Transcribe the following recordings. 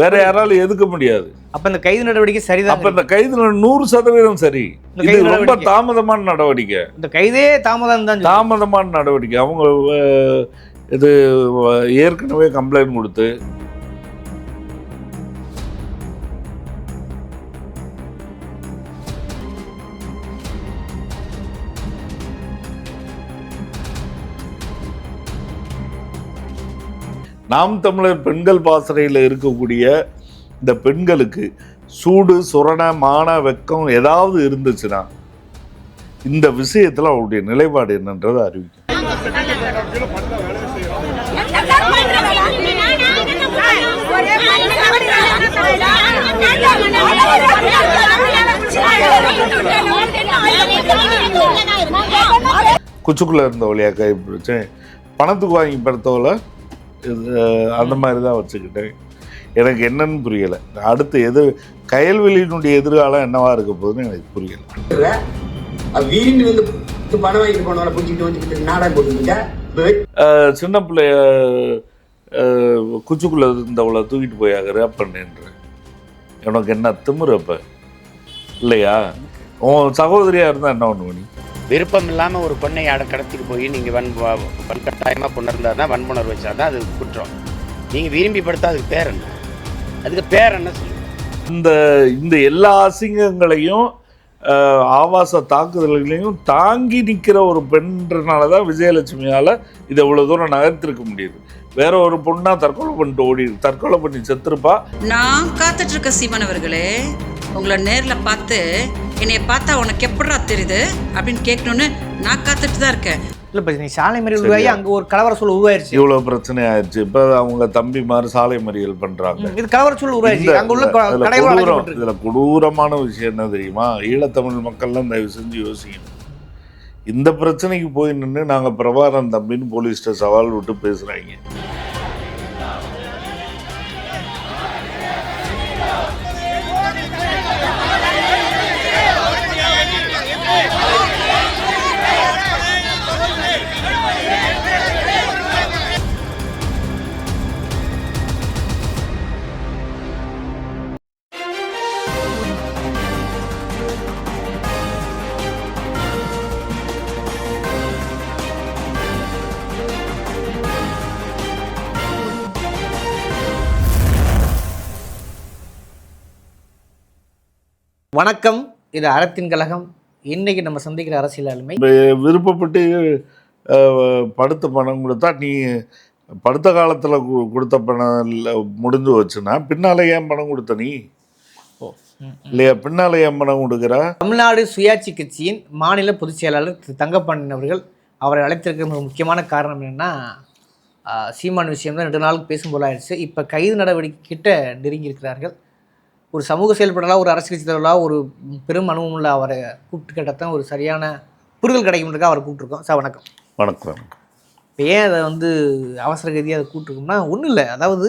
வேற யாராலும் எதுக்க முடியாது. அப்ப இந்த கைது நடவடிக்கை சரிதான் அப்ப இந்த கைதுல நூறு சதவீதம் சரி. இது கைது ரொம்ப. தாமதமான நடவடிக்கை. இந்த கைதே தாமதம் தான். தாமதமான நடவடிக்கை. அவங்க இது ஏற்கனவே கம்ப்ளைண்ட் கொடுத்து நாம் தமிழர் பெண்கள் பாசறையில் இருக்கக்கூடிய இந்த பெண்களுக்கு சூடு சுரண மான வெக்கம் ஏதாவது இருந்துச்சுன்னா இந்த விஷயத்தில் அவருடைய நிலைப்பாடு என்னன்றதை அறிவிக்கும் குச்சுக்குள்ள இருந்த வழியாக கை பிடிச்சேன் பணத்துக்கு வாங்கி படுத்தவளை அந்த மாதிரி தான் வச்சுக்கிட்டேன். எனக்கு என்னன்னு புரியலை. அடுத்து எது கயல்வெளியினுடைய எதிர்காலம் என்னவா இருக்க போகுதுன்னு எனக்கு புரியலை. வந்து பணம் வாங்கிட்டு பிடிச்சிட்டு நாடகம் அஹ் சின்ன பிள்ளைய குச்சுக்குள்ள இருந்தவளை தூக்கிட்டு போய் ரேப் பண்ணுன்ற உனக்கு என்ன திமிரு அப்ப? இல்லையா? உன் சகோதரியா இருந்தா என்ன பண்ணுவ நீ? விருப்பம் இல்லாமல் ஒரு பொண்ணை அட கடத்திட்டு போய் நீங்கள் வன் வன்கட்டாயமாக கொண்டு இருந்தால் தான் வன்புணர்வு வச்சா தான் அது குற்றம். நீங்கள் விரும்பி படுத்தா அதுக்கு பேர் என்ன? அதுக்கு பேர் என்ன சொல்லுங்க? இந்த இந்த எல்லா அசிங்கங்களையும் ஆபாச தாக்குதல்களையும் தாங்கி நிற்கிற ஒரு பெண்ன்றனால தான் விஜயலட்சுமியால் இதை இவ்வளோ தூரம் நகர்த்திருக்க முடியுது. வேற ஒரு பொண்ணா தற்கொலை பண்ணிட்டு ஓடி தற்கொலை பண்ணி செத்துருப்பா. நான் காத்துட்டு இருக்க சீமன் அவர்களே உங்களை நேர்ல பார்த்து என்னைய பார்த்தா உனக்கு எப்படிடா தெரியுது? அப்படின்னு கேட்கணும்னு நான் காத்துட்டு தான் இருக்கேன். இல்ல இப்ப நீ சாலை மறியல் உருவாகி அங்க ஒரு கலவர சூழல் உருவாயிருச்சு. இவ்வளோ பிரச்சனை ஆயிடுச்சு இப்போ அவங்க தம்பி மாதிரி சாலை மறியல் பண்றாங்க. ம், இது கலவர சூழல் உருவாயிருச்சு அங்க உள்ள இதுல கொடூரமான விஷயம் என்ன தெரியுமா? ஈழத்தமிழ் மக்கள்லாம் தயவு செஞ்சு யோசிக்கணும். இந்த பிரச்சனைக்கு போய் நின்று நாங்க பிரபாகரன் தம்பின்னு போலீஸ்ட்ட சவால் விட்டு பேசுறாங்க. வணக்கம். இது அறத்தின் கழகம். இன்னைக்கு நம்ம சந்திக்கிற அரசியல் ஆளுமை. விருப்பப்பட்டு படுத்த பணம் கொடுத்தா நீ படுத்த காலத்துல கொடுத்த பணம் இல்ல முடிஞ்சு வச்சுன்னா பின்னால ஏன் பணம் கொடுத்த நீ? இல்லையா? பின்னால ஏன் பணம் கொடுக்குற? தமிழ்நாடு சுயாட்சி கட்சியின் மாநில பொதுச் செயலாளர் திரு தங்கப்பாண்டியன் அவர்கள் அவரை அழைத்திருக்க மிக முக்கியமான காரணம் என்னன்னா சீமான் விஷயம் தான் ரெண்டு நாளுக்கு பேசும் போல ஆயிடுச்சு. இப்போ கைது நடவடிக்கை கிட்ட நெருங்கி இருக்கிறார்கள் ஒரு சமூக செயல்படலாம் ஒரு அரசியல் தலைவராக ஒரு பெரும் அனுபவம் உள்ள அவரை கூப்பிட்டு கேட்டதான் ஒரு சரியான புரிதல் கிடைக்கும்ன்றதுக்காக அவரை கூப்பிட்டுருக்கோம். சார் வணக்கம். வணக்கம் இப்போ ஏன் அதை வந்து அவசர கதியாக அதை கூப்பிட்டுருக்கோம்னா ஒன்றும் இல்லை. அதாவது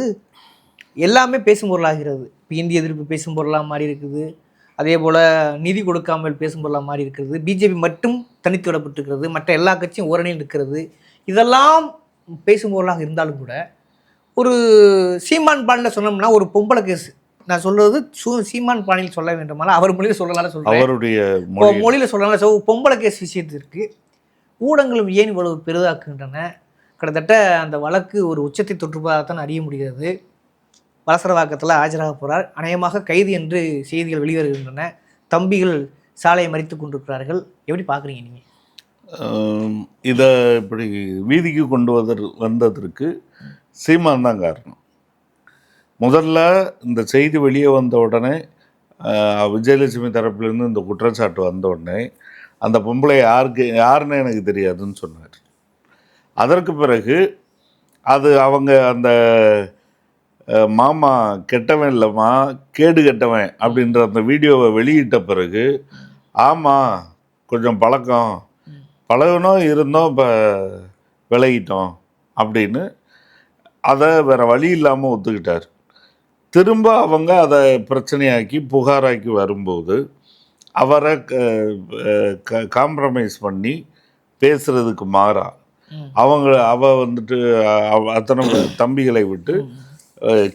எல்லாமே பேசும் பொருளாகிறது. இப்போ இந்திய எதிர்ப்பு பேசும் பொருளாக மாறி இருக்குது. அதே போல் நிதி கொடுக்காமல் பேசும் பொருளாக மாறி இருக்கிறது பிஜேபி மட்டும் தனித்து விடப்பட்டிருக்கிறது மற்ற எல்லா கட்சியும் ஓரணியில் நிற்கிறது. இதெல்லாம் பேசும் பொருளாக இருந்தாலும் கூட ஒரு சீமான் பாணியில் சொன்னோம்னா ஒரு பொம்பளை கேஸ். நான் சொல்றது சூ சீமான் பாணியில் சொல்ல வேண்டுமானால் அவர் மொழியில் சொல்லலாம் சொல்கிறேன் அவருடைய மொழியில். சொல்லலாம் ஸோ பொம்பளை கேஸ் விஷயத்திற்கு ஊடகங்களும் ஏன் இவ்வளவு பெரிதாக்குகின்றன? கிட்டத்தட்ட அந்த வழக்கு ஒரு உச்சத்தை தொற்றுப்பதாகத்தான் அறிய முடிகிறது. வலசரவாக்கத்தில் ஆஜராக போகிறார் அநேகமாக கைது என்று செய்திகள் வெளிவருகின்றன. தம்பிகள் சாலையை மறித்து கொண்டிருக்கிறார்கள். எப்படி பார்க்குறீங்க நீங்கள் இதை இப்படி வீதிக்கு கொண்டு வதற் வந்ததற்கு சீமான் தான் காரணம். முதல்ல இந்த செய்தி வெளியே வந்த உடனே விஜயலட்சுமி தரப்புலேருந்து இந்த குற்றச்சாட்டு வந்த உடனே அந்த பொம்பளை யாருக்கு யாருன்னு எனக்கு தெரியாதுன்னு சொன்னார். அதற்கு பிறகு அது அவங்க அந்த மாமா கெட்டவன் இல்லைம்மா கேடு கெட்டவன் அப்படின்ற அந்த வீடியோவை வெளியிட்ட பிறகு ஆமாம் கொஞ்சம் பழக்கம் பழகணும் இருந்தோம் இப்போ விலகிட்டோம் அப்படின்னு அதை வேறு வழி இல்லாமல் ஒத்துக்கிட்டார். திரும்ப அவங்க அதை பிரச்சனையாக்கி புகாராக்கி வரும்போது அவரை காம்ப்ரமைஸ் பண்ணி பேசுறதுக்கு மாறா. அவங்க அவ வந்துட்டு அவ- அத்தனை தம்பிகளை விட்டு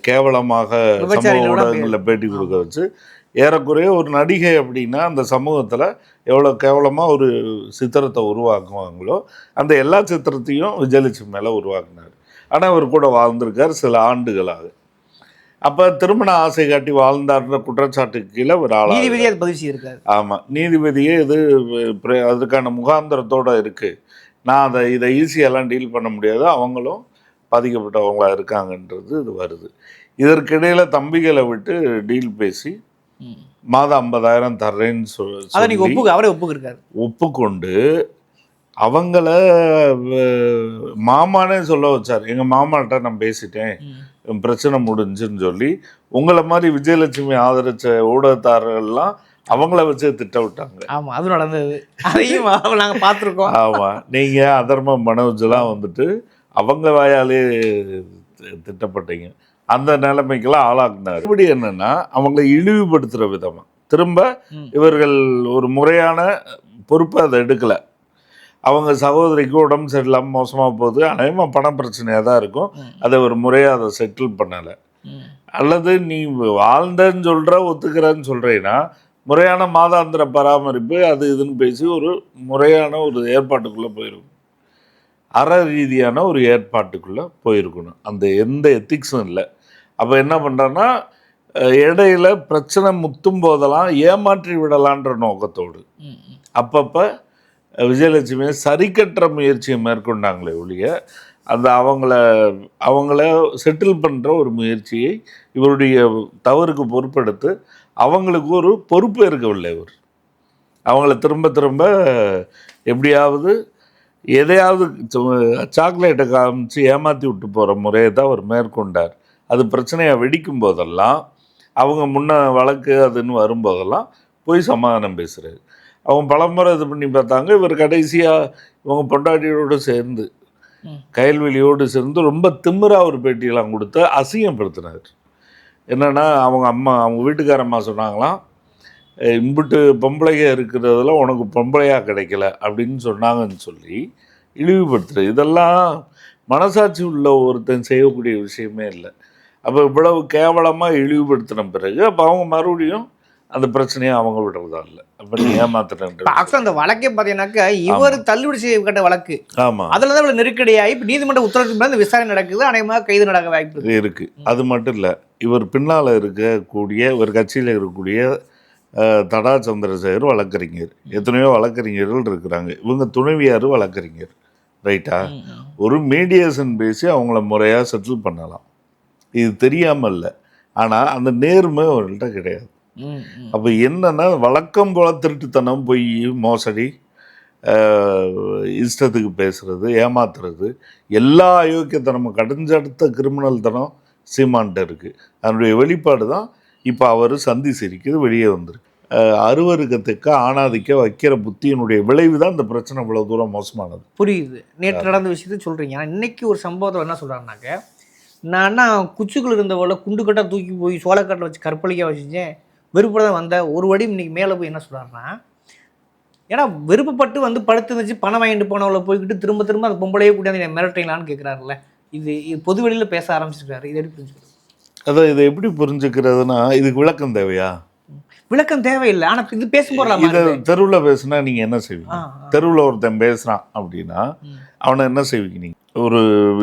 கேவலமாக சமூக ஊடகங்களில் பேட்டி கொடுக்க வச்சு ஏறக்குறைய ஒரு நடிகை அப்படின்னா அந்த சமூகத்தில் எவ்வளோ கேவலமாக ஒரு சித்திரத்தை உருவாக்குவாங்களோ அந்த எல்லா சித்திரத்தையும் விஜயலட்சுமி மேலே உருவாக்குனார். ஆனால் அவர் கூட வாழ்ந்திருக்கார் சில ஆண்டுகளாக. அப்போ திருமண ஆசை காட்டி வாழ்ந்தார்ன்ற குற்றச்சாட்டுக்கு கீழே ஒரு ஆளாக நீதிபதி அதை பதிவு செய்திருக்காரு. ஆமாம் நீதிபதியே இது அதுக்கான முகாந்திரத்தோட இருக்குது நான் அதை இதை ஈஸியெல்லாம் டீல் பண்ண முடியாது. அவங்களும் பாதிக்கப்பட்டவங்களா இருக்காங்கன்றது இது வருது. இதற்கிடையில் தம்பிகளை விட்டு டீல் பேசி மாதம் ஐம்பதாயிரம் தர்றேன்னு சொல்லி ஒப்புக்கு அவரே ஒப்புக்கிருக்காரு. ஒப்புக்கொண்டு அவங்கள மாமானே சொல்ல வச்சார். எங்கள் மாமாட்ட நான் பேசிட்டேன். பிரச்சனை முடிஞ்சுன்னு சொல்லி உங்களை மாதிரி விஜயலட்சுமி ஆதரிச்ச ஊடகத்தாரர்கள்லாம் அவங்கள வச்சே திட்ட விட்டாங்க. ஆமா அது நடந்தது. அதையும் நாங்க பார்த்திருக்கோம். ஆமா நீங்க அதர்ம மனோஜெல்லாம் வந்துட்டு அவங்க வாயாலே திட்டப்பட்டீங்க. அந்த நிலைமைக்கெல்லாம் ஆளாக்குனாரு. இப்படி என்னன்னா அவங்களை இழிவுபடுத்துற விதமா. திரும்ப. இவர்கள் ஒரு முறையான பொறுப்பை அதை எடுக்கல. அவங்க சகோதரிக்கு உடம்பு சரியில்லாமல் மோசமாக போகுது அநேகமாக பண பிரச்சனையாக தான் இருக்கும். அதை ஒரு முறையாக அதை செட்டில் பண்ணலை. அல்லது நீ வாழ்ந்தேன்னு சொல்கிற ஒத்துக்கிறேன்னு சொல்கிறீன்னா முறையான மாதாந்திர பராமரிப்பு அது இதுன்னு பேசி ஒரு முறையான ஒரு ஏற்பாட்டுக்குள்ளே போயிருக்கும் அற ரீதியான ஒரு ஏற்பாட்டுக்குள்ளே போயிருக்கணும். அந்த எந்த எத்திக்ஸும் இல்லை. அப்போ என்ன பண்ணுறேன்னா இடையில பிரச்சனை முத்தும் போதெல்லாம் ஏமாற்றி விடலான்ற நோக்கத்தோடு. அப்பப்போ விஜயலட்சுமியை சரிக்கட்டுற முயற்சியை மேற்கொண்டாங்களே ஒழிய அந்த அவங்கள அவங்கள செட்டில் பண்ணுற ஒரு முயற்சியை இவருடைய தவறுக்கு பொறுப்பெடுத்து அவங்களுக்கு ஒரு பொறுப்பு இருக்கவில்லை இவர். அவங்கள திரும்ப திரும்ப எப்படியாவது எதையாவது சாக்லேட்டை காமிச்சு ஏமாற்றி விட்டு போகிற முறையை தான் அவர் மேற்கொண்டார். அது பிரச்சனையாக வெடிக்கும் போதெல்லாம் அவங்க முன்ன வழக்கு அதுன்னு வரும்போதெல்லாம் போய் சமாதானம் பேசுகிறாரு அவங்க பலமுறை இது பண்ணி பார்த்தாங்க. இவர் கடைசியாக இவங்க பொண்டாட்டியோடு சேர்ந்து. கயல்வெளியோடு சேர்ந்து ரொம்ப திமிரா ஒரு பேட்டியெல்லாம் கொடுத்து அசிங்கப்படுத்தினார். என்னன்னா அவங்க அம்மா அவங்க வீட்டுக்கார அம்மா சொன்னாங்களாம் "அஹ் இம்புட்டு பொம்பளைங்க இருக்கிறதுல உனக்கு பொம்பளையா கிடைக்கல அப்படின்னு சொன்னாங்கன்னு சொல்லி இழிவுபடுத்துறது இதெல்லாம் மனசாட்சி உள்ள ஒருத்தன் செய்யக்கூடிய விஷயமே இல்லை. அப்போ இவ்வளவு கேவலமாக இழிவுபடுத்தின பிறகு அப்போ அவங்க மறுபடியும் அந்த பிரச்சனையை அவங்க விடுறதா இல்லை. அப்போ நீ ஏமாத்துறேன் actually அந்த வழக்கே பாத்தீங்கன்னாக்கா இவர் தள்ளுபடி செய்யப்பட்ட வழக்கு. ஆமாம் அதுலதான் இவ்வளவு நெருக்கடியாகி இப்ப நீதிமன்ற உத்தரவுக்கு மேல விசாரணை நடக்குது அநேகமாக கைது நடக்க வாய்ப்பு இருக்கு. இருக்கு. அது மட்டும் இல்லை இவர் பின்னால் இருக்கக்கூடிய ஒரு கட்சியில் இருக்கக்கூடிய தடா சந்திரசேகர் வழக்கறிஞர். எத்தனையோ வழக்கறிஞர்கள் இருக்கிறாங்க. இவங்க துணைவியார் வழக்கறிஞர். ரைட்டா? ஒரு மீடியேஷன் பேசி அவங்கள முறையாக செட்டில் பண்ணலாம். இது தெரியாமல் இல்லை ஆனால் அந்த நேர்மை அவர்கள்ட்ட கிடையாது. அப்போ என்னன்னா வழக்கம் போல திருட்டுத்தனம் பொய் மோசடி இஷ்டத்துக்கு பேசுறது ஏமாத்துறது எல்லா அயோக்கியத்தனமும் கடைஞ்சடுத்த கிரிமினல் தனம் சீமான்ட்ட இருக்கு. அதனுடைய வெளிப்பாடு தான் இப்போ அவர் சந்தி சிரிக்குது வெளியே வந்திருக்கு. அருவருக்கத்துக்கு ஆணாதிக்க வைக்கிற புத்தியினுடைய விளைவு தான் இந்த பிரச்சனை இவ்வளோ தூரம் மோசமானது. புரியுது. நேற்று நடந்த விஷயத்த சொல்றீங்க. ஆனா இன்னைக்கு ஒரு சம்பவத்தில் என்ன சொல்றாருனாக்க நான் குச்சிக்குள்ள இருந்தவளை குண்டு கட்டா தூக்கி போய் சோளக்காட்டில் வச்சு கற்பழிக்க வச்சுச்சேன். வெறுப்பட தான் வந்தேன் ஒரு வடி இன்னைக்கு மேலே போய் என்ன சொல்றாருன்னா ஏன்னா விருப்பப்பட்டு வந்து படுத்து இருந்துச்சு பணம் வாங்கிட்டு போனவளை போய்கிட்டு திரும்ப திரும்ப அந்த பொம்பளையே கூட்டியாந்து என்னை மிரட்டுறீங்களான்னு கேட்குறாருல்ல இது இது பொது வெளியில் பேச ஆரம்பிச்சிருக்காரு. இது எப்படி புரிஞ்சுக்கிறது? அதை இதை எப்படி புரிஞ்சுக்கிறதுனா இதுக்கு விளக்கம் தேவையா? விளக்கம் தேவையில்லை. ஆனா இது பேசும் போறலாமா இதை தெருவில் பேசுனா நீங்கள் என்ன செய்வீங்க. தெருவில் ஒருத்தன் பேசுகிறான் அப்படின்னா. அவனை என்ன செய்வீங்க நீங்க? ஒரு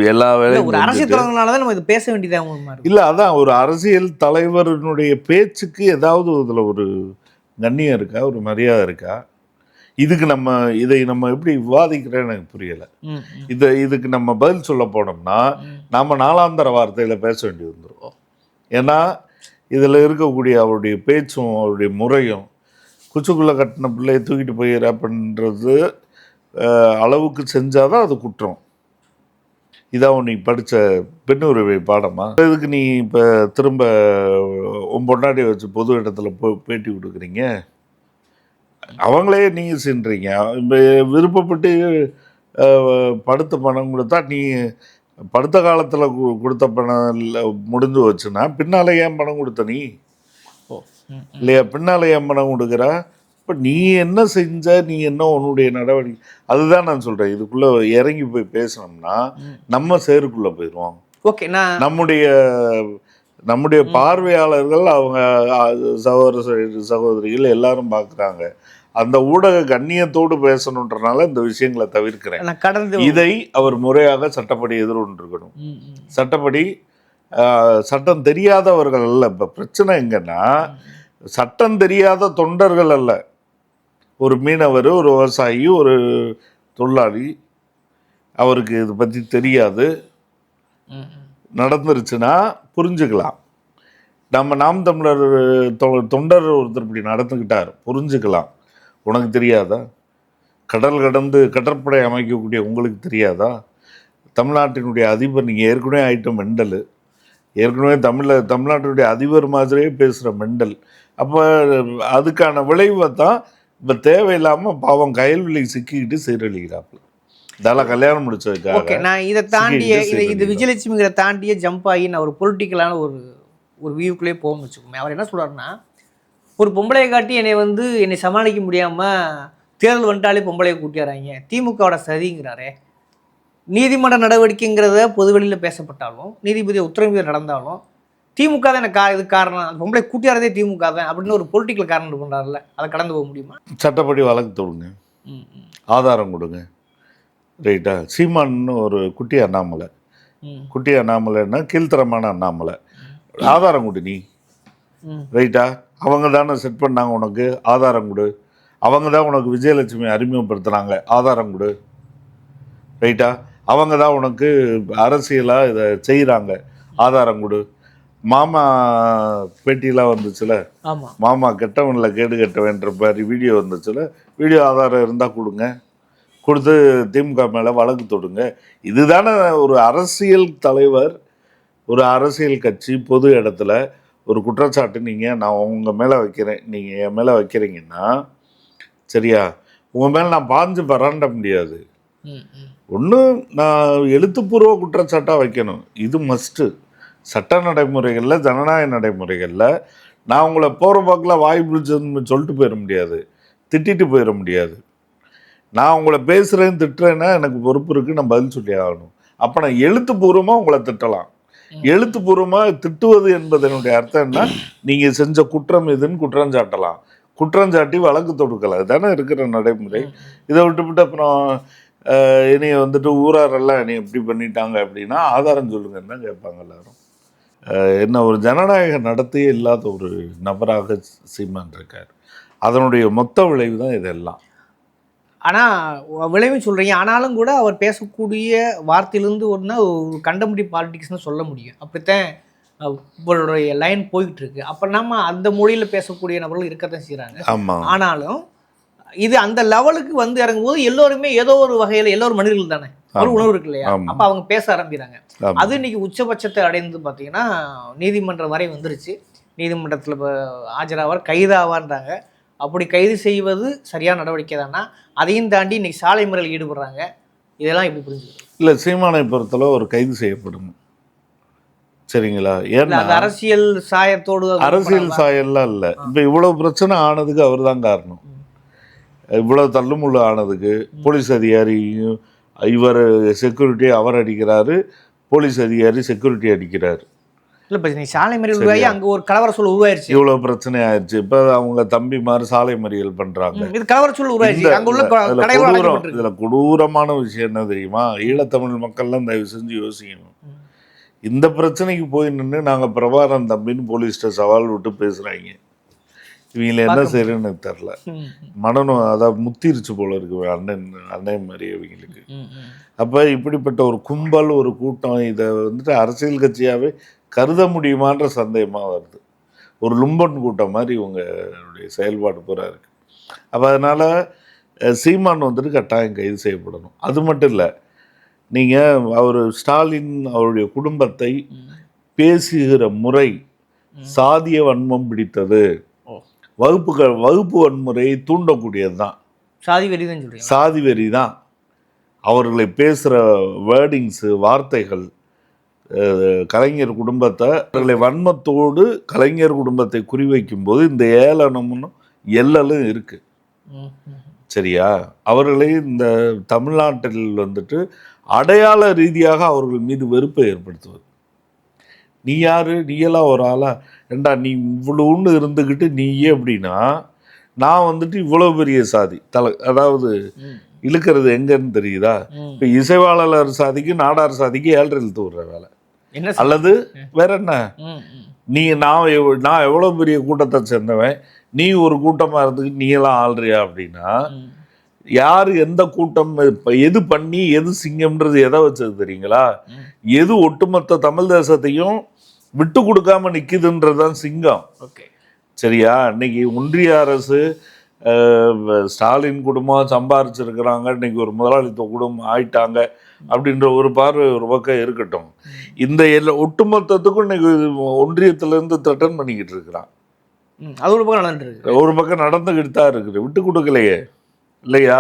எல்லா வேலையும் ஒரு அரசியல் தலைவர்களால தான் நம்ம இது பேச வேண்டியதாக இல்ல அதான் ஒரு அரசியல் தலைவரினுடைய பேச்சுக்கு ஏதாவது இதுல ஒரு கண்ணியம் இருக்கா? ஒரு மரியாதை இருக்கா? இதுக்கு நம்ம இதை நம்ம எப்படி விவாதிக்கிறேன்னு எனக்கு புரியல. இதை இதுக்கு நம்ம பதில் சொல்ல போனோம்னா. நாம நாலாந்தர வார்த்தையில பேச வேண்டி வந்துடும் ஏன்னா இதுல இருக்கக்கூடிய அவருடைய பேச்சும் அவருடைய முறையும் குச்சிக்குள்ள கட்டின பிள்ளையை தூக்கிட்டு போய் ரேப்புன்றது அஹ், அளவுக்கு செஞ்சாதான் அது குற்றம். இதான் நீ படித்த பெண் உரிமை பாடமா? இதுக்கு நீ இப்போ திரும்ப உன் பொண்டாட்டியை வச்சு பொது இடத்துல போய் பேட்டி கொடுக்குறீங்க? அவங்களே நீங்கள் சென்றீங்க. இப்போ விருப்பப்பட்டு படுத்த பணம் கொடுத்தா நீ படுத்த காலத்தில் கொடுத்த பணம் இல்ல முடிஞ்சு வச்சுன்னா பின்னால் ஏன் பணம் கொடுத்த நீ. இல்லையா? பின்னால் ஏன் பணம் கொடுக்குற? இப்போ நீ என்ன செஞ்ச நீ என்ன உன்னுடைய நடவடிக்கை? அதுதான் நான் சொல்கிறேன் இதுக்குள்ளே இறங்கி போய் பேசினோம்னா. நம்ம சேருக்குள்ளே போயிடுவோம் ஓகே நான் நம்முடைய நம்முடைய பார்வையாளர்கள் அவங்க சகோதர சகோதரி- சகோதரிகள் எல்லாரும் பார்க்குறாங்க அந்த ஊடக கண்ணியத்தோடு பேசணுன்றனால இந்த விஷயங்களை தவிர்க்கிறேன். இதை அவர் முறையாக சட்டப்படி எதிர்கொண்டிருக்கணும். சட்டப்படி சட்டம் தெரியாதவர்கள் அல்ல. இப்போ பிரச்சனை எங்கன்னா சட்டம் தெரியாத தொண்டர்கள் அல்ல. ஒரு மீனவர் ஒரு விவசாயி ஒரு தொழிலாளி அவருக்கு இதை பற்றி தெரியாது. நடந்துருச்சுன்னா புரிஞ்சுக்கலாம். நம்ம நாம் தமிழர் தொ- தொண்டர் ஒருத்தர் இப்படி நடந்துக்கிட்டார் புரிஞ்சுக்கலாம். உனக்கு தெரியாதா? கடல் கடந்து கடற்படை அமைக்கக்கூடிய உங்களுக்கு தெரியாதா? தமிழ்நாட்டினுடைய அதிபர் நீங்கள் ஏற்கனவே ஆயிட்ட மெண்டல். ஏற்கனவே தமிழில் தமிழ்நாட்டினுடைய அதிபர் மாதிரியே பேசுகிற மெண்டல். அப்போ அதுக்கான விளைவை தான் இப்போ தேவையில்லாமல் பாவம் கயல்விலைக்கு சிக்கிக்கிட்டு சீரழிகிறாப்புல. இதெல்லாம் கல்யாணம் ஓகே முடிச்சதுக்காக நான் இதை தாண்டிய இதை இது விஜயலட்சுமிங்கிற தாண்டிய ஜம்ப் ஆகி நான் ஒரு பொலிட்டிக்கலான ஒரு ஒரு வியூக்குள்ளே போகணும்னு வச்சுக்கோமே. அவர் என்ன சொல்றாருன்னா ஒரு பொம்பளையை காட்டி என்னை வந்து என்னை சமாளிக்க முடியாமல் தேர்தல் வந்துட்டாலே பொம்பளையை கூட்டிடுறாங்க திமுகவோட சதிங்கிறாரே. நீதிமன்ற நடவடிக்கைங்கிறத பொதுவெளியில் பேசப்பட்டாலும் நீதிபதி உத்தரவு நடந்தாலும் திமுக தான் எனக்கு கா இது காரணம். பொம்பளை கூட்டியாரதே திமுக தான். அப்படின்னு ஒரு பொலிட்டிக்கல் காரணம் பண்ணுறாருல அதை கடந்து போக முடியுமா? சட்டப்படி வழக்கு தொடுங்க. ஆதாரம் கொடுங்க. ரைட்டா? சீமான்னு ஒரு குட்டி அண்ணாமலை. குட்டி அண்ணாமலைன்னா கீழ்த்தரமான அண்ணாமலை. ஆதாரம் கொடு நீ. ரைட்டா? அவங்க தானே செட் பண்ணாங்க உனக்கு. ஆதாரம் கொடு. அவங்க தான் உனக்கு விஜயலட்சுமி அறிமுகப்படுத்துனாங்க. ஆதாரம் கொடு. ரைட்டா? அவங்க தான் உனக்கு அரசியலாக இதை செய்கிறாங்க ஆதாரம் கொடு. மாமா பேட்டியெலாம் வந்துச்சுல? மாமா கெட்டவன்ல கேடு கெட்டவன்ற மாதிரி வீடியோ வந்துச்சுல? வீடியோ ஆதாரம் இருந்தால் கொடுங்க. கொடுத்து திமுக மேலே வழக்கு தொடுங்க. இதுதானே ஒரு அரசியல் தலைவர் ஒரு அரசியல் கட்சி பொது இடத்துல ஒரு குற்றச்சாட்டு நீங்கள் நான் உங்கள் மேலே வைக்கிறேன். நீங்கள் என் மேலே வைக்கிறீங்கன்னா சரியா? உங்கள் மேலே நான் பாஞ்சு பராண்ட முடியாது. ஒன்று நான் எழுத்துப்பூர்வ குற்றச்சாட்டாக வைக்கணும். இது மஸ்ட்டு சட்ட நடைமுறைகளில் ஜனநாயக நடைமுறைகளில் நான் உங்களை போகிற போக்கில் வாய் பிடிச்சதுன்னு சொல்லிட்டு போயிட முடியாது. திட்டிட்டு போயிட முடியாது. நான் உங்களை பேசுகிறேன் திட்டுறேன்னா எனக்கு பொறுப்பு இருக்குது நான் பதில் சொல்லி ஆகணும். அப்போ நான் எழுத்துப்பூர்வமாக உங்களை திட்டலாம். எழுத்துப்பூர்வமாக திட்டுவது என்பதனுடைய அர்த்தம் என்ன? நீங்கள் செஞ்ச குற்றம் இதுன்னு குற்றம் சாட்டலாம். குற்றம் சாட்டி வழக்கு தொடுக்கலாம். இதுதானே இருக்கிற நடைமுறை. இதை விட்டுவிட்டு அப்புறம் என்னைய வந்துட்டு ஊராரெல்லாம் என்னை எப்படி பண்ணிட்டாங்க அப்படின்னா ஆதாரம் சொல்லுங்கன்னு தான் கேட்பாங்க எல்லாரும். என்ன ஒரு ஜனநாயக நடத்தையே இல்லாத ஒரு நபராக சீமான் இருக்கார். அதனுடைய மொத்த விளைவு தான் இதெல்லாம். ஆனால் விளைவும் சொல்கிறீங்க ஆனாலும் கூட அவர் பேசக்கூடிய வார்த்தையிலேருந்து ஒன்றா ஒரு கண்டமுடி பாலிடிக்ஸ்னு சொல்ல முடியும். அப்படித்தான் இவருடைய லைன் போய்கிட்டு இருக்கு அப்போ நம்ம அந்த மொழியில் பேசக்கூடிய நபர்கள் இருக்கத்தான் செய்கிறாங்க ஆமாம் ஆனாலும் இது அந்த லெவலுக்கு வந்து இறங்கும்போது எல்லோருமே ஏதோ ஒரு வகையில் எல்லோரும் மனிதர்கள் தானே. ஒரு. உணர்வு இருக்கு இல்லையா. அப்போ அவங்க பேச ஆரம்பிக்கிறாங்க. அது இன்னைக்கு உச்சபட்சத்தை அடைந்து பார்த்தீங்கன்னா நீதிமன்றம் வரை வந்துருச்சு. நீதிமன்றத்தில் ஆஜராவார் கைதாவான்றாங்க அப்படி கைது செய்வது சரியான நடவடிக்கை தானா? அதையும் தாண்டி இன்னைக்கு சாலை முறையில் ஈடுபடுறாங்க. இதெல்லாம் எப்படி புரிஞ்சுக்கிறது இல்லை சீமானை பொறுத்தளவு ஒரு கைது செய்யப்படணும் சரிங்களா? ஏன்னா அரசியல் சாயத்தோடு அரசியல் சாயல்லாம் இல்லை. இப்போ இவ்வளவு பிரச்சனை ஆனதுக்கு அவர் தான் காரணம் இவ்வளவு தள்ளுமுள்ளு ஆனதுக்கு போலீஸ் அதிகாரியும் இவர் செக்யூரிட்டி அவர் அடிக்கிறாரு போலீஸ் அதிகாரி செக்யூரிட்டி அடிக்கிறாரு. இல்ல இப்ப நீ சாலை மறியல் உருவாகி அங்க ஒரு கலவர சூழல் உருவாயிருச்சு. இவ்வளவு பிரச்சனை ஆயிடுச்சு இப்போ அவங்க தம்பி மாதிரி சாலை மறியல் பண்றாங்க. ம், இது கலவர சூழல் உருவாயிருச்சு அங்க உள்ள இதுல- கொடூரமான விஷயம் என்ன தெரியுமா? ஈழத்தமிழ் மக்கள்லாம் தயவு செஞ்சு யோசிக்கணும். இந்த பிரச்சனைக்கு போய் நின்று நாங்க பிரபாகரன் தம்பின்னு போலீஸ்ட்ட சவால் விட்டு பேசுறாங்க. இவங்கள என்ன செய்யறேன்னு தெரில ம், மனநோ அதாவது முத்திருச்சு போல இருக்கு அண்ணன் அண்ணன் மாதிரி அவங்களுக்கு. அப்போ இப்படிப்பட்ட ஒரு கும்பல் ஒரு கூட்டம் இதை வந்துட்டு அரசியல் கட்சியாகவே கருத முடியுமான்ற சந்தேகமாக வருது. ஒரு லும்பன் கூட்டம் மாதிரி இவங்களுடைய செயல்பாடு பூரா இருக்கு. அப்போ அதனால் சீமான் வந்துட்டு கட்டாயம் கைது செய்யப்படணும். அது மட்டும் இல்லை நீங்கள் அவர் ஸ்டாலின் அவருடைய குடும்பத்தை பேசுகிற முறை சாதிய வன்மம் பிடித்தது. வகுப்புகள் வகுப்பு வன்முறையை தூண்டக்கூடியது தான் சாதி வெறிதான் சொல்றீங்க. சாதி வெறி தான் அவர்களை பேசுகிற வேர்டிங்ஸு வார்த்தைகள் கலைஞர் குடும்பத்தை அவர்களை வன்மத்தோடு கலைஞர் குடும்பத்தை குறிவைக்கும் போது இந்த ஏளனமும் எல்லலும் இருக்கு. ம், ம். சரியா? அவர்களை இந்த தமிழ்நாட்டில் வந்துட்டு அடையாள ரீதியாக அவர்கள் மீது வெறுப்பை ஏற்படுத்துவது. நீ யாரு? நீ எல்லாம் ஒரு ஆளா? ஏண்டா நீ இவ்வளோன்னு இருந்துக்கிட்டு நீயே அப்படின்னா நான் வந்துட்டு இவ்வளோ பெரிய சாதி தலை அதாவது. இழுக்கிறது எங்கன்னு தெரியுதா. இப்போ இசைவாளர் சாதிக்கு நாடார் சாதிக்கு ஏழரை இழுத்து விடுற வேலை? அல்லது வேற என்ன. நீ நான் எவ்- நான் எவ்வளோ பெரிய கூட்டத்தை சேர்ந்தவன் நீ ஒரு கூட்டமாக இருந்துக்கிட்டு நீ எல்லாம் ஆள்றியா அப்படின்னா. யார் எந்த கூட்டம் எது பண்ணி எது சிங்கம்ன்றது எதை வச்சது தெரியுங்களா. எது ஒட்டுமொத்த தமிழ் தேசத்தையும் விட்டு கொடுக்காம நிற்குதுன்றது தான் சிங்கம். ஓகே. சரியா? இன்னைக்கு ஒன்றிய அரசு ஸ்டாலின் குடும்பம் சம்பாரிச்சிருக்கிறாங்க. இன்னைக்கு ஒரு முதலாளித்துவ குடும்பம் ஆயிட்டாங்க அப்படின்ற ஒரு பார்வை ஒரு பக்கம் இருக்கட்டும். இந்த எல்லா ஒட்டுமொத்தத்துக்கும் இன்னைக்கு ஒன்றியத்திலேருந்து த்ரெட்டன் பண்ணிக்கிட்டு இருக்கிறான். அது ஒரு பக்கம் நடந்துட்டு இருக்கு ஒரு பக்கம் நடந்துக்கிட்டு தான் இருக்குது. விட்டு கொடுக்கலையே. இல்லையா?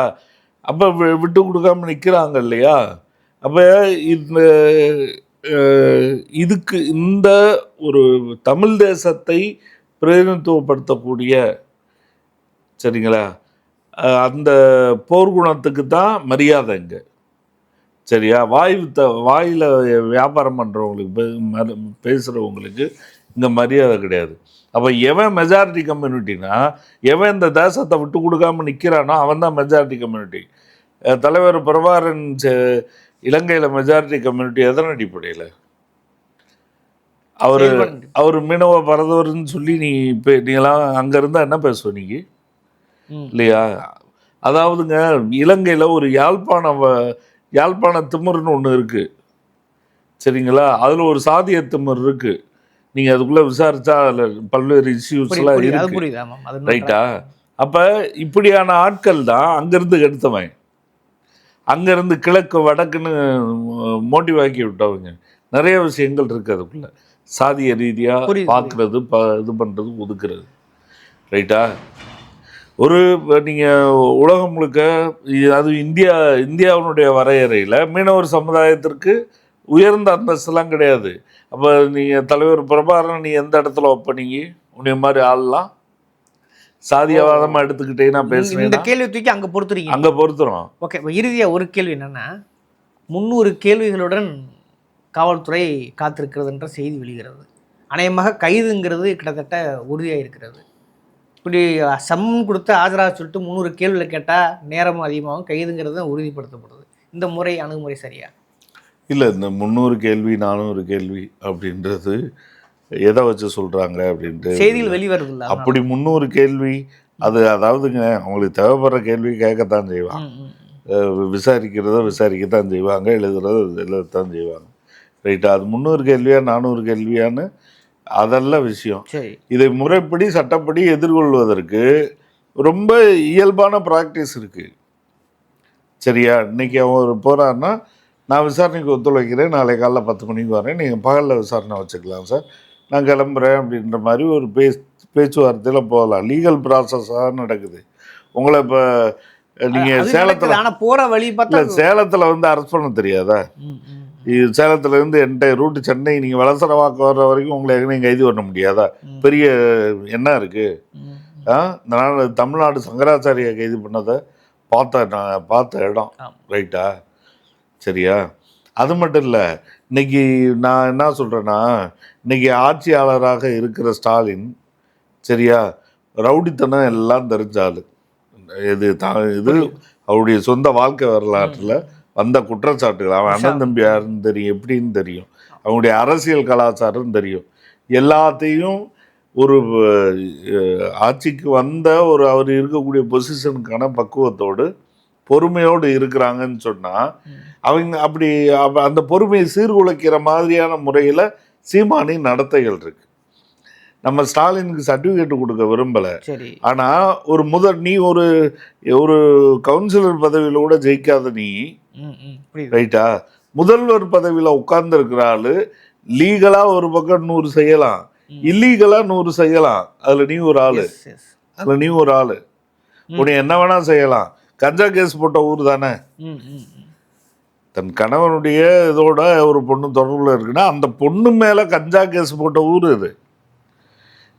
அப்போ விட்டு கொடுக்காம நிற்கிறாங்க இல்லையா? அப்போ இந்த இதுக்கு இந்த ஒரு தமிழ் தேசத்தை பிரதிநிதித்துவப்படுத்தக்கூடிய சரிங்களா? அந்த போர்க்குணத்துக்கு தான் மரியாதை இங்கே. சரியா? வாய் த வாயில் வியாபாரம் பண்ணுறவங்களுக்கு பேசுகிறவங்களுக்கு இங்கே மரியாதை கிடையாது. அப்போ எவன் மெஜாரிட்டி கம்யூனிட்டினா எவன் இந்த தேசத்தை விட்டு கொடுக்காம நிற்கிறானோ அவன் தான் மெஜாரிட்டி கம்யூனிட்டி தலைவர் பிரபாரன் இலங்கையில் மெஜாரிட்டி கம்யூனிட்டி எதன் அடிப்படையில்? அவர். அவர் மீனவ பரதவர்னு சொல்லி நீ இப்போ நீங்களாம் அங்கே இருந்தால் என்ன பேசுவ நீங்க. இல்லையா? அதாவதுங்க இலங்கையில் ஒரு யாழ்ப்பாண யாழ்ப்பாண திமிர்னு ஒன்று இருக்குது சரிங்களா? அதில் ஒரு சாதிய திமிர் இருக்குது நீங்கள் அதுக்குள்ளே விசாரிச்சா அதில் பல்வேறு இஷ்யூஸ்லாம் புரியுது. அது இருக்கு. புரியுது. ஆமாம் அது ரைட்டா அப்போ இப்படியான ஆட்கள் தான் அங்கேருந்து கெடுத்தவன் அங்கேருந்து கிழக்கு வடக்குன்னு மோட்டிவ் ஆக்கி விட்டவங்க. நிறைய விஷயங்கள் இருக்குது அதுக்குள்ள. சாதிய ரீதியாக பார்க்குறது ப இது பண்ணுறது ஒதுக்குறது. ரைட்டா? ஒரு நீங்கள் உலகம் முழுக்க அது இந்தியா இந்தியாவினுடைய வரையறையில் மீனவர் சமுதாயத்திற்கு உயர்ந்த அந்தஸ்துலாம் கிடையாது. அப்போ நீங்கள் தலைவர் பிரபாகரன் நீ எந்த இடத்துல வைப்ப நீங்க உன்னைய மாதிரி ஆள்லாம் சாதியவாதமாக எடுத்துக்கிட்டேன்னா இந்த பேசுனீங்கன்னா கேள்வி தூக்கி அங்க பொறுத்துறீங்க. அங்கே பொறுத்துரும் ஓகே இறுதியா ஒரு கேள்வி என்னன்னா முந்நூறு கேள்விகளுடன் காவல்துறை காத்திருக்கிறதுன்ற செய்தி வெளிகிறது. அநேகமாக கைதுங்கிறது கிட்டத்தட்ட உறுதியாக இருக்கிறது. இப்படி சம்மன் கொடுத்து ஆஜராக சொல்லிட்டு முந்நூறு கேள்வியில் கேட்டால் நேரமும் அதிகமாகும் கைதுங்கிறது உறுதிப்படுத்தப்படுது. இந்த முறை அணுகுமுறை சரியா? இல்லை இந்த முந்நூறு கேள்வி நானூறு கேள்வி அப்படின்றது எதை வச்சு சொல்கிறாங்க அப்படின்ட்டு செய்திகள் வெளிவருது அப்படி முந்நூறு கேள்வி அது அதாவதுங்க அவங்களுக்கு தேவைப்படுற கேள்வி கேட்கத்தான் செய்வான் அஹ் விசாரிக்கிறத விசாரிக்கத்தான் செய்வாங்க எழுதுறத எழுதத்தான் செய்வாங்க. ரைட்டா? அது முந்நூறு கேள்வியா நானூறு கேள்வியான்னு அதெல்லாம் விஷயம். இதை முறைப்படி சட்டப்படி எதிர்கொள்வதற்கு ரொம்ப இயல்பான ப்ராக்டிஸ் இருக்குது சரியா? இன்னைக்கு அவன் ஒரு போகிறான்னா நான் விசாரணைக்கு ஒத்துழைக்கிறேன் நாளை காலைல பத்து மணிக்கு வரேன் நீங்கள் பகலில் விசாரணை வச்சுக்கலாம் சார். நான் கிளம்புறேன் அப்படின்ற மாதிரி ஒரு பேச் பேச்சுவார்த்தையில் போகலாம். லீகல் ப்ராசஸாக நடக்குது. உங்களை இப்போ நீங்கள் சேலத்தில் நடக்குது. ஆனா போற வழி பார்த்தா சேலத்தில் வந்து அரெஸ்ட் பண்ண தெரியாதா. இது சேலத்துல இருந்து என்டைய ரூட்டு சென்னை நீங்கள் வலசரவாக்கு வர்ற வரைக்கும் உங்களை எங்கேயும் கைது பண்ண முடியாதா. பெரிய என்ன இருக்குது ஆ? நாள் தமிழ்நாடு சங்கராச்சாரியை கைது பண்ணதை பார்த்த நான் பார்த்த இடம். ரைட்டா சரியா? அது மட்டும் இல்லை இன்னைக்கு நான் என்ன சொல்கிறேன்னா இன்னைக்கு ஆட்சியாளராக இருக்கிற ஸ்டாலின் சரியா ரவுடித்தனம் எல்லாம் தெரிஞ்ச ஆளு. இது தான் இது அவருடைய சொந்த வாழ்க்கை வரலாற்றில் வந்த குற்றச்சாட்டுகள். அவன் அண்ணன் தம்பி யாருன்னு தெரியும் எப்படின்னு தெரியும். அவங்களுடைய அரசியல் கலாச்சாரம் தெரியும். எல்லாத்தையும் ஒரு ஆட்சிக்கு வந்த ஒரு அவர் இருக்கக்கூடிய பொசிஷனுக்கான பக்குவத்தோடு பொறுமையோடு இருக்கிறாங்கன்னு சொன்னால் அவங்க அப்படி அப்ப அந்த பொறுமையை சீர்குலைக்கிற மாதிரியான முறையில் சீமானின் நடத்தைகள் இருக்கு. நம்ம ஸ்டாலினுக்கு சர்டிஃபிகேட் கொடுக்க விரும்பலை. ஆனால் ஒரு முதல் நீ ஒரு ஒரு கவுன்சிலர் பதவியில் கூட ஜெயிக்காத நீ ரைட்டா? முதல்வர் பதவியில் உட்கார்ந்துருக்கிற ஆளு லீகலாக ஒரு பக்கம் நூறு செய்யலாம். இல்லீகலாக நூறு செய்யலாம். அதில் நீ ஒரு ஆள். அதில் நீ ஒரு ஆள். உன்னை என்ன வேணா செய்யலாம். கஞ்சா கேஸ் போட்ட ஊர் தானே. தன் கணவனுடைய இதோட ஒரு பொண்ணு தொடர்பில் இருக்குன்னா அந்த பொண்ணு மேலே கஞ்சா கேஸ் போட்ட ஊர் இது.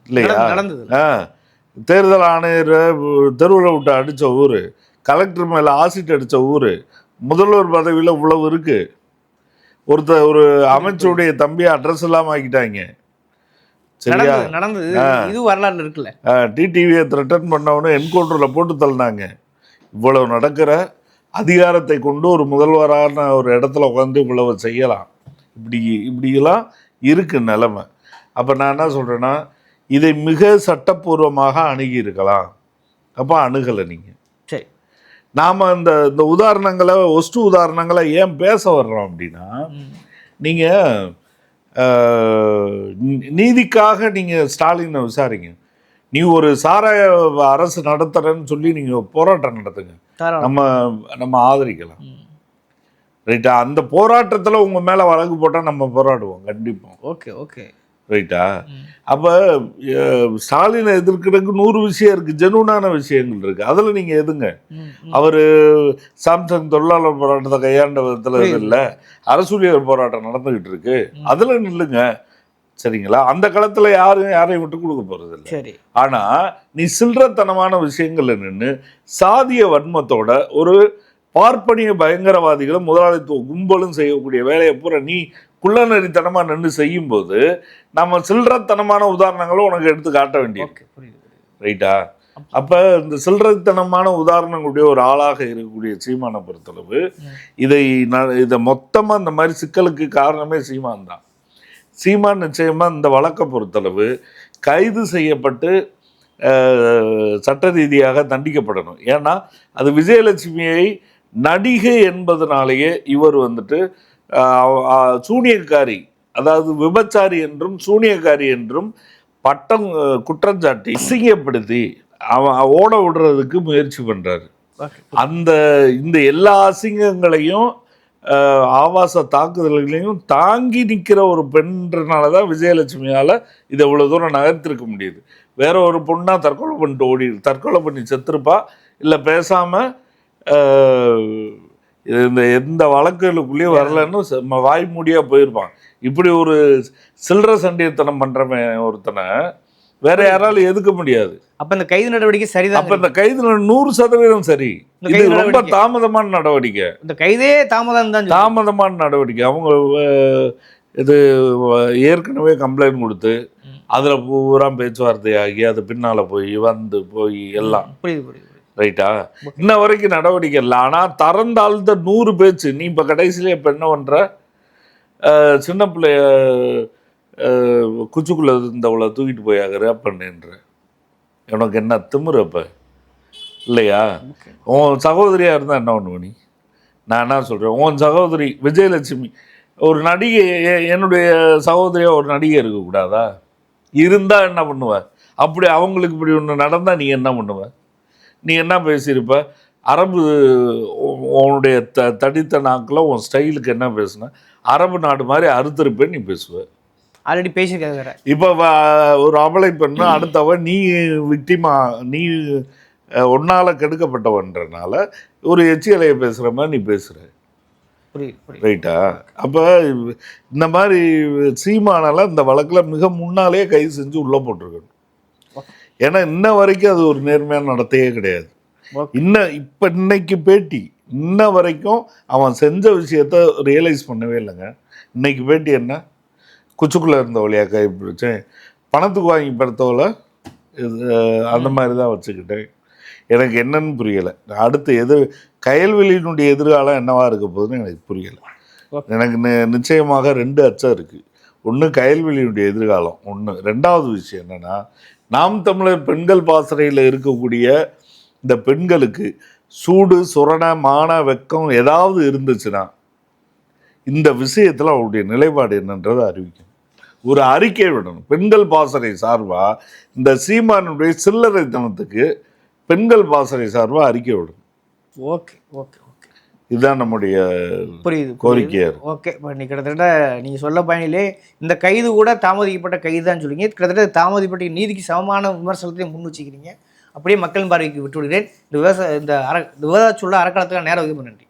இல்லையா? ஆ. தேர்தல் ஆணையரை தெருவில் விட்டு அடித்த ஊர் கலெக்டர் மேலே ஆசிட் அடித்த ஊர் முதல்வர் பதவியில் இவ்வளவு இருக்கு. ஒருத்தர் ஒரு அமைச்சருடைய தம்பி அட்ரஸ் இல்லாம ஆக்கிட்டாங்க. சரியா? நடந்தது இது வரலாறு இருக்குல்ல. டிடிவியை த்ரெட்டன் பண்ணவனு என்கவுண்டரில் போட்டு தள்ளினாங்க. இவ்வளவு நடக்கிற அதிகாரத்தை கொண்டு ஒரு முதல்வரான ஒரு இடத்துல உட்காந்து இவ்வளவு செய்யலாம். இப்படி இப்படியெல்லாம் இருக்கு நிலைமை. அப்போ நான் என்ன சொல்கிறேன்னா இதை மிக சட்டப்பூர்வமாக அணுகி இருக்கலாம் அப்போ அணுகலை நீங்கள் சரி. நாம் இந்த இந்த உதாரணங்களை ஒஸ்ட் உதாரணங்களை ஏன் பேச வர்றோம் அப்படின்னா. நீங்கள் நீதிக்காக நீங்கள் ஸ்டாலினை விசாரிங்க. நீ ஒரு சாராய அரசு நடத்துறேன்னு சொல்லி நீங்கள் போராட்டம் நடத்துங்க. நம்ம நம்ம ஆதரிக்கலாம். ரைட்டா? அந்த போராட்டத்தில் உங்கள் மேலே வழக்கு போட்டால் நம்ம போராடுவோம் கண்டிப்பாக ஓகே ஓகே. ரைட்டா. அப்போ ஸ்டாலினை எதிர்க்கிறதுக்கு நூறு விஷயம் இருக்குது ஜெனூனான விஷயங்கள் இருக்குது அதில் நீங்கள் எதுங்க. அவர் சாம்சங் தொழிலாளர் போராட்டத்தை கையாண்ட விதத்தில் இல்லை. அரசூழியர் போராட்டம் நடந்துகிட்டு இருக்கு. அதில் நில்லுங்க. சரிங்களா? அந்த களத்தில் யாரும் யாரையும் விட்டு கொடுக்க போகிறது இல்லை சரி. ஆனா நீ சில்லறத்தனமான விஷயங்கள்ல நின்று சாதிய வன்மத்தோட ஒரு பார்ப்பனிய பயங்கரவாதிகளும் முதலாளித்துவ கும்பலும் செய்யக்கூடிய வேலையை பூரா நீ குள்ளநெறித்தனமா நின்று செய்யும்போது நம்ம சில்லறத்தனமான உதாரணங்களை உனக்கு எடுத்து காட்ட புரியுது. ரைட்டா? அப்ப இந்த சில்லறத்தனமான உதாரணங்களுடைய ஒரு ஆளாக இருக்கக்கூடிய சீமானை பொறுத்தளவு இதை இதை மொத்தமா இந்த மாதிரி சிக்கலுக்கு காரணமே சீமான் தான். சீமான் நிச்சயமா இந்த வழக்கை பொறுத்தளவு கைது செய்யப்பட்டு சட்ட ரீதியாக தண்டிக்கப்படணும். ஏன்னா அது விஜயலட்சுமியை நடிகை என்பதனாலேயே இவர் வந்துட்டு சூனியக்காரி அதாவது விபச்சாரி என்றும் சூனியக்காரி என்றும் பட்டம் குற்றஞ்சாட்டி அசிங்கப்படுத்தி அவன் ஓட விடுறதுக்கு முயற்சி பண்றாரு. ஓகே. அந்த இந்த எல்லா அசிங்கங்களையும் ஆபாச தாக்குதல்களையும் தாங்கி நிற்கிற ஒரு பெண்ன்றனால தான் விஜயலட்சுமியால் இதை இவ்வளோ தூரம் நகர்த்திருக்க முடியுது. வேற ஒரு பொண்ணா தற்கொலை பண்ணிட்டு ஓடி தற்கொலை பண்ணி செத்துருப்பா. இல்லை பேசாமல் இந்த எந்த வழக்குகளுக்குள்ளேயும் வரலன்னு வாய் மூடியா போயிருப்பான். இப்படி ஒரு சில்லற சண்டியத்தனம் பண்றவன் ஒருத்தனை வேற யாராலும் எதுக்க முடியாது. அப்ப இந்த கைது நடவடிக்கை சரிதான் அப்ப இந்த கைதுல நூறு சதவீதம் சரி. இது கைது ரொம்ப. தாமதமான நடவடிக்கை. இந்த கைதே தாமதம் தான். தாமதமான நடவடிக்கை. அவங்க இது ஏற்கனவே கம்ப்ளைண்ட் கொடுத்து. அதுல பூரா பேச்சுவார்த்தை ஆகி அது பின்னால போய் வந்து போய் எல்லாம். புரியுது புரியுது. ரைட்டா? இன்ன வரைக்கும் நடவடிக்கை இல்லை. ஆனா தரந்தாழ்ந்த நூறு பேச்சு. நீ இப்ப கடைசியில இப்ப என்ன பண்ற? அஹ், சின்ன பிள்ளைய குச்சிக்குள்ள இருந்தவளை தூக்கிட்டு போய் ரேப் பண்ணுன்ற. உனக்கு என்ன திமிரு அப்ப? இல்லையா? உன் சகோதரியா இருந்தா என்ன பண்ணுவ நீ? நான் என்ன சொல்றேன்? உன் சகோதரி விஜயலட்சுமி ஒரு நடிகை என்னுடைய சகோதரியா ஒரு நடிகை இருக்கக்கூடாதா? இருந்தா என்ன பண்ணுவ? அப்படி அவங்களுக்கு இப்படி ஒன்று நடந்தா நீ என்ன பண்ணுவ? நீ என்ன பேசியிருப்ப? அரபு உன்னுடைய த தடித்த நாக்கில் உன் ஸ்டைலுக்கு என்ன பேசுன? அரபு நாடு மாதிரி அறுத்திருப்பேன்னு நீ பேசுவ. ஆல்ரெடி பேசியிருக்காரு வேற இப்போ ஒரு அமலை பெண்ணு அடுத்தவன் நீ விக்டிமா நீ அஹ், உன்னால கெடுக்கப்பட்டவன்றனால ஒரு எச்சியலையை பேசுகிற மாதிரி நீ பேசுகிற ரைட்டா அப்போ இந்த மாதிரி சீமானெல்லாம் இந்த வழக்கில் மிக முன்னாலே கைது செஞ்சு உள்ளே போட்டிருக்கணும். ஏன்னா இன்ன வரைக்கும் அது ஒரு நேர்மையான நடத்தையே கிடையாது. இன்ன இப்போ இன்னைக்கு பேட்டி இன்ன வரைக்கும் அவன் செஞ்ச விஷயத்த ரியலைஸ் பண்ணவே இல்லைங்க. இன்னைக்கு பேட்டி என்ன? குச்சுக்குள்ளே இருந்த வழியாக கை பிடிச்சேன் பணத்துக்கு வாங்கி படுத்தவளை இது அந்த மாதிரி தான் வச்சுக்கிட்டேன். எனக்கு என்னன்னு புரியலை. அடுத்து எது கயல்வெளியினுடைய எதிர்காலம் என்னவா இருக்க போகுதுன்னு எனக்கு புரியலை. எனக்கு நி- நிச்சயமாக ரெண்டு அச்சம் இருக்குது ஒன்று கயல்வெளியினுடைய எதிர்காலம் ஒன்று ரெண்டாவது விஷயம் என்னென்னா நாம் தமிழர் பெண்கள் பாசறையில் இருக்கக்கூடிய இந்த பெண்களுக்கு சூடு சுரண மான வெக்கம் ஏதாவது இருந்துச்சுன்னா இந்த விஷயத்தில் அவருடைய நிலைப்பாடு என்னன்றதை அறிவிக்கணும் ஒரு அறிக்கை விடணும். பெண்கள் பாசறை சார்பாக இந்த சீமானுடைய சில்லறைத்தனத்துக்கு பெண்கள் பாசறை சார்பாக அறிக்கை விடணும். Okay okay okay. இதுதான் நம்முடைய புரியுது கோரிக்கையா இருக்கு. ஓகே இப்போ நீ கிட்டத்தட்ட நீங்கள் சொல்ல பயனிலே இந்த கைது கூட தாமதிக்கப்பட்ட கைது தான் சொல்லுங்க கிட்டத்தட்ட தாமதிக்கப்பட்ட நீதிக்கு சமமான விமர்சனத்தையும் முன் வச்சுக்கிறீங்க. அப்படியே மக்கள் பார்வைக்கு விட்டு விடுகிறேன் இந்த விவசாய இந்த அற இந்த விவசாய சொல்ல அறக்காலத்துக்கான நேரம் ஒதுக்கு நன்றி